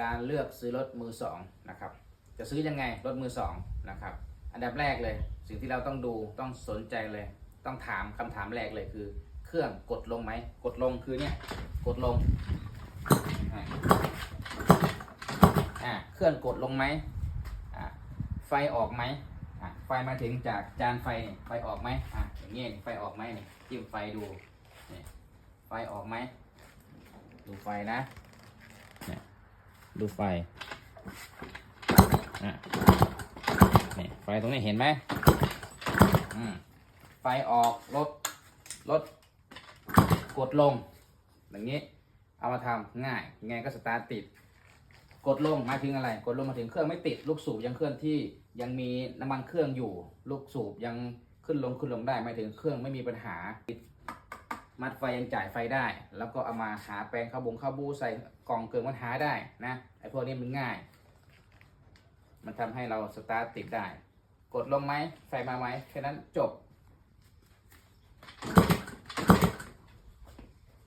การเลือกซื้อรถมือสองนะครับ จะซื้อยังไงรถมือสองนะครับ อันดับแรกเลย สิ่งที่เราต้องดูต้องสนใจเลย ต้องถามคำถามแรกเลยคือ เครื่องกดลงไหมกดลงคือเนี่ยกดลงอ่าเครื่องกดลงไหมอ่าไฟออกไหมอ่าไฟมาถึงจากจานไฟไฟออกไหมอ่าอย่างเงี้ยไฟออกไหมเนี่ยจิ้มไฟดูไฟออกไหมดูไฟนะ ดูไฟนี่ไฟตรงนี้เห็นไหมไฟออกรถรถกดลง อย่างนี้ เอามาทำง่ายไงก็สตาร์ทติด กดลงมาถึงอะไร กดลงมาถึงเครื่องไม่ติด ลูกสูบยังเคลื่อนที่ยังมีน้ำมันเครื่องอยู่ ลูกสูบยังขึ้นลงขึ้นลงได้หมายถึงเครื่องไม่มีปัญหา มัดไฟยังจ่ายไฟได้ แล้วก็เอามาหาแปลงข้าวบงข้าวบูใส่กล่องเกิงมันหาได้นะไอ้พวกนี้มันง่าย มันทำให้เราสตาร์ทติดได้ กดลงไหมไฟมาไหมแค่นั้นจบ